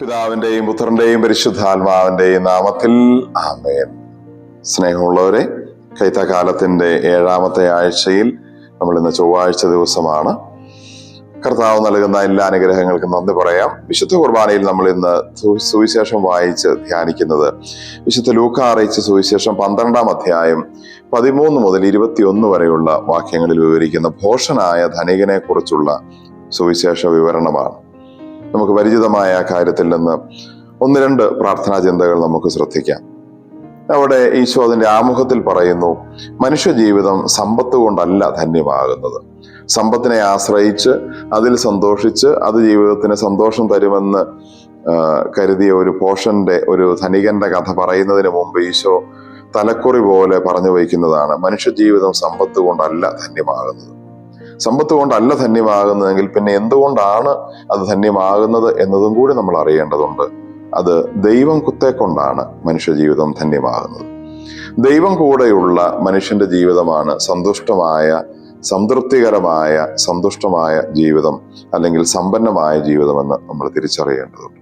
പിതാവിന്റെയും പുത്രന്റെയും പരിശുദ്ധാത്മാവിന്റെയും നാമത്തിൽ ആമേൻ. സ്നേഹമുള്ളവരെ കൈത്തകാലത്തിന്റെ ഏഴാമത്തെ ആഴ്ചയിൽ നമ്മൾ ഇന്ന് ചൊവ്വാഴ്ച ദിവസമാണ്. കർത്താവ് നൽകുന്ന എല്ലാ അനുഗ്രഹങ്ങൾക്കും നന്ദി പറയാം. വിശുദ്ധ കുർബാനയിൽ നമ്മൾ ഇന്ന് സുവിശേഷം വായിച്ച് ധ്യാനിക്കുന്നത് വിശുദ്ധ ലൂക്ക അറിയിച്ച സുവിശേഷം പന്ത്രണ്ടാം അധ്യായം പതിമൂന്ന് മുതൽ ഇരുപത്തിയൊന്ന് വരെയുള്ള വാക്യങ്ങളിൽ വിവരിക്കുന്ന ഭോഷനായ ധനികനെ കുറിച്ചുള്ള സുവിശേഷ വിവരണമാണ്. നമുക്ക് പരിചിതമായ കാര്യത്തിൽ നിന്ന് ഒന്ന് രണ്ട് പ്രാർത്ഥനാ ചിന്തകൾ നമുക്ക് ശ്രദ്ധിക്കാം. അവിടെ ഈശോ അതിന്റെ ആമുഖത്തിൽ പറയുന്നു മനുഷ്യ ജീവിതം സമ്പത്ത് കൊണ്ടല്ല ധന്യമാകുന്നത്. സമ്പത്തിനെ ആശ്രയിച്ച് അതിൽ സന്തോഷിച്ച് അത് ജീവിതത്തിന് സന്തോഷം തരുമെന്ന് കരുതിയ ഒരു പോഷന്റെ ഒരു ധനികന്റെ കഥ പറയുന്നതിന് മുമ്പ് ഈശോ തലക്കുറി പോലെ പറഞ്ഞു വയ്ക്കുന്നതാണ് മനുഷ്യ ജീവിതം സമ്പത്ത് കൊണ്ടല്ല ധന്യമാകുന്നത്. സമ്പത്ത് കൊണ്ടല്ല ധന്യമാകുന്നതെങ്കിൽ പിന്നെ എന്തുകൊണ്ടാണ് അത് ധന്യമാകുന്നത് എന്നതും കൂടി നമ്മൾ അറിയേണ്ടതുണ്ട്. അത് ദൈവം കുത്തെ കൊണ്ടാണ് മനുഷ്യ ജീവിതം ധന്യമാകുന്നത്. ദൈവം കൂടെയുള്ള മനുഷ്യന്റെ ജീവിതമാണ് സന്തുഷ്ടമായ സംതൃപ്തികരമായ സന്തുഷ്ടമായ ജീവിതം അല്ലെങ്കിൽ സമ്പന്നമായ ജീവിതമെന്ന് നമ്മൾ തിരിച്ചറിയേണ്ടതുണ്ട്.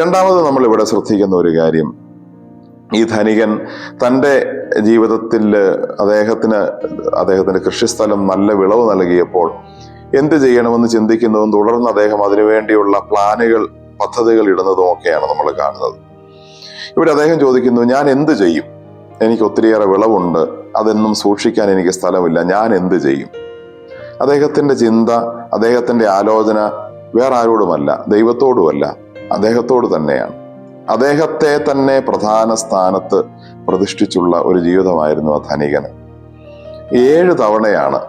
രണ്ടാമത് നമ്മൾ ഇവിടെ ശ്രദ്ധിക്കുന്ന ഒരു കാര്യം ഈ ധനികൻ തന്റെ ജീവിതത്തിൽ അദ്ദേഹത്തിന് അദ്ദേഹത്തിന്റെ കൃഷിസ്ഥലം നല്ല വിളവ് നൽകിയപ്പോൾ എന്ത് ചെയ്യണമെന്ന് ചിന്തിക്കുന്നതും തുടർന്ന് അദ്ദേഹം അതിനുവേണ്ടിയുള്ള പ്ലാനുകൾ പദ്ധതികൾ ഇടുന്നതും ഒക്കെയാണ് നമ്മൾ കാണുന്നത്. ഇവിടെ അദ്ദേഹം ചോദിക്കുന്നു ഞാൻ എന്ത് ചെയ്യും? എനിക്ക് ഒത്തിരിയേറെ വിളവുണ്ട്. അതെന്നും സൂക്ഷിക്കാൻ എനിക്ക് സ്ഥലമില്ല. ഞാൻ എന്ത് ചെയ്യും? അദ്ദേഹത്തിന്റെ ചിന്ത അദ്ദേഹത്തിന്റെ ആലോചന വേറെ ആരോടുമല്ല ദൈവത്തോടുമല്ല അദ്ദേഹത്തോട് തന്നെയാണ്. അദ്ദേഹത്തെ തന്നെ പ്രധാന സ്ഥാനത്ത് പ്രതിഷ്ഠിച്ചുള്ള ഒരു ജീവിതമായിരുന്നു ആ ധനികന് ഏഴ് തവണയാണ്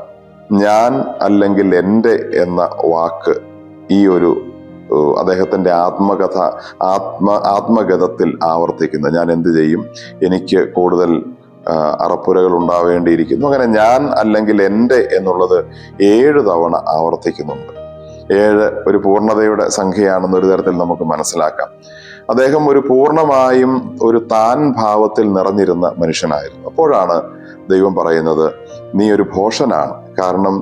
ഞാൻ അല്ലെങ്കിൽ എന്റെ എന്ന വാക്ക് ഈ ഒരു അദ്ദേഹത്തിന്റെ ആത്മകഥ ആത്മ ആത്മഗതത്തിൽ ആവർത്തിക്കുന്നത്. ഞാൻ എന്ത് ചെയ്യും? എനിക്ക് കൂടുതൽ അറപ്പുരകൾ ഉണ്ടാവേണ്ടിയിരിക്കുന്നു. അങ്ങനെ ഞാൻ അല്ലെങ്കിൽ എന്റെ എന്നുള്ളത് ഏഴ് തവണ ആവർത്തിക്കുന്നുണ്ട്. ഏഴ് ഒരു പൂർണതയുടെ സംഖ്യയാണെന്നൊരു തരത്തിൽ നമുക്ക് മനസ്സിലാക്കാം. അദ്ദേഹം ഒരു പൂർണമായും ഒരു താൻ ഭാവത്തിൽ നിറഞ്ഞിരുന്ന മനുഷ്യനായിരുന്നു. അപ്പോഴാണ് ദൈവം പറയുന്നത് നീ ഒരു ഭോഷനാണ്. കാരണം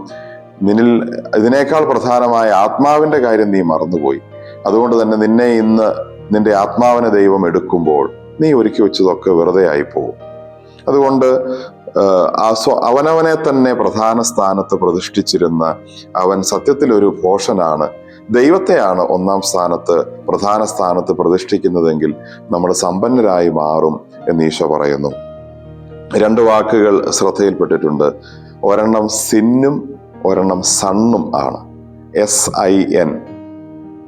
നിന്നിൽ ഇതിനേക്കാൾ പ്രധാനമായ ആത്മാവിന്റെ കാര്യം നീ മറന്നുപോയി. അതുകൊണ്ട് തന്നെ നിന്നെ ഇന്ന് നിന്റെ ആത്മാവിനെ ദൈവം എടുക്കുമ്പോൾ നീ ഒരുക്കി വെച്ചതൊക്കെ വെറുതെ ആയി പോകും അതുകൊണ്ട് അവനവനെ തന്നെ പ്രധാന സ്ഥാനത്ത് പ്രതിഷ്ഠിച്ചിരുന്ന അവൻ സത്യത്തിൽ ഒരു ഭോഷനാണ്. ദൈവത്തെയാണ് ഒന്നാം സ്ഥാനത്ത് പ്രധാന സ്ഥാനത്ത് പ്രതിഷ്ഠിക്കുന്നതെങ്കിൽ നമ്മൾ സമ്പന്നരായി മാറും എന്ന് ഈശോ പറയുന്നു. രണ്ട് വാക്കുകൾ ശ്രദ്ധയിൽപ്പെട്ടിട്ടുണ്ട്. ഒരെണ്ണം സിന്നും ഒരെണ്ണം സണ്ണും ആണ്. എസ് ഐ എൻ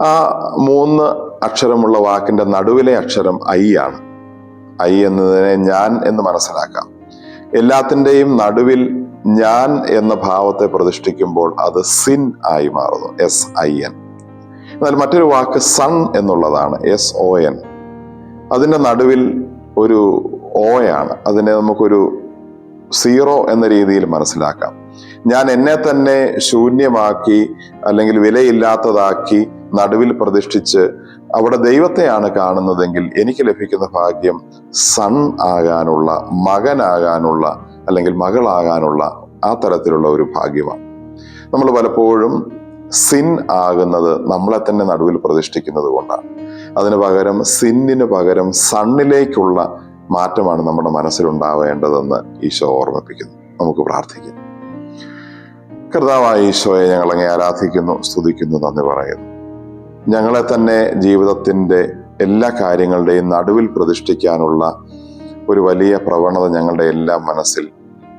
ആ മൂന്ന് അക്ഷരമുള്ള വാക്കിന്റെ നടുവിലെ അക്ഷരം ഐ ആണ്. ഐ എന്നതിനെ ഞാൻ എന്ന് മനസ്സിലാക്കാം. എല്ലാത്തിന്റെയും നടുവിൽ ഞാൻ എന്ന ഭാവത്തെ പ്രതിഷ്ഠിക്കുമ്പോൾ അത് സിൻ ആയി മാറുന്നു. എസ് ഐ എൻ എന്നാൽ മറ്റൊരു വാക്ക് സൺ എന്നുള്ളതാണ് എസ് ഒ എൻ അതിന്റെ നടുവിൽ ഒരു ഓയാണ് അതിനെ നമുക്കൊരു സീറോ എന്ന രീതിയിൽ മനസ്സിലാക്കാം. ഞാൻ എന്നെ തന്നെ ശൂന്യമാക്കി അല്ലെങ്കിൽ വിലയില്ലാത്തതാക്കി നടുവിൽ പ്രതിഷ്ഠിച്ച് അവിടെ ദൈവത്തെയാണ് കാണുന്നതെങ്കിൽ എനിക്ക് ലഭിക്കുന്ന ഭാഗ്യം സൺ ആകാനുള്ള മകനാകാനുള്ള അല്ലെങ്കിൽ മകളാകാനുള്ള ആ തരത്തിലുള്ള ഒരു ഭാഗ്യമാണ്. നമ്മൾ പലപ്പോഴും സിൻ ആകുന്നത് നമ്മളെ തന്നെ നടുവിൽ പ്രതിഷ്ഠിക്കുന്നത് കൊണ്ടാണ്. അതിന് പകരം സിന്നിന് പകരം സണ്ണിലേക്കുള്ള മാറ്റമാണ് നമ്മുടെ മനസ്സിലുണ്ടാവേണ്ടതെന്ന് ഈശോ ഓർമ്മിപ്പിക്കുന്നു. നമുക്ക് പ്രാർത്ഥിക്കാം. കർത്താവായ ഈശോയെ ഞങ്ങൾ അങ്ങേ ആരാധിക്കുന്നു സ്തുതിക്കുന്നു നന്ദി പറയുന്നു. ഞങ്ങളെ തന്നെ ജീവിതത്തിന്റെ എല്ലാ കാര്യങ്ങളുടെയും നടുവിൽ പ്രതിഷ്ഠിക്കാനുള്ള ഒരു വലിയ പ്രവണത ഞങ്ങളുടെ എല്ലാ മനസ്സിൽ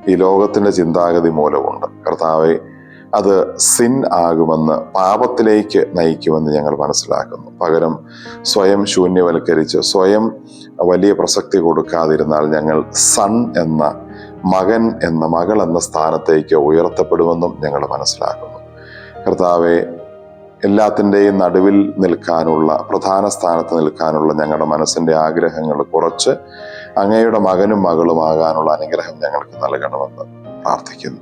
ഈ ലോകത്തിന്റെ ചിന്താഗതി മൂലമുണ്ട്. കർത്താവെ അത് സിൻ ആകുമെന്ന് പാപത്തിലേക്ക് നയിക്കുമെന്ന് ഞങ്ങൾ മനസ്സിലാക്കുന്നു. പകരം സ്വയം ശൂന്യവൽക്കരിച്ച് സ്വയം വലിയ പ്രസക്തി കൊടുക്കാതിരുന്നാൽ ഞങ്ങൾ സൺ എന്ന മകൻ എന്ന മകൾ എന്ന സ്ഥാനത്തേക്ക് ഉയർത്തപ്പെടുമെന്നും ഞങ്ങൾ മനസ്സിലാക്കുന്നു. കർത്താവെ എല്ലാത്തിന്റെയും നടുവിൽ നിൽക്കാനുള്ള പ്രധാന സ്ഥാനത്ത് നിൽക്കാനുള്ള ഞങ്ങളുടെ മനസ്സിന്റെ ആഗ്രഹങ്ങൾ കുറച്ച് അങ്ങയുടെ മകനും മകളുമാകാനുള്ള അനുഗ്രഹം ഞങ്ങൾക്ക് നൽകണമെന്ന് പ്രാർത്ഥിക്കുന്നു.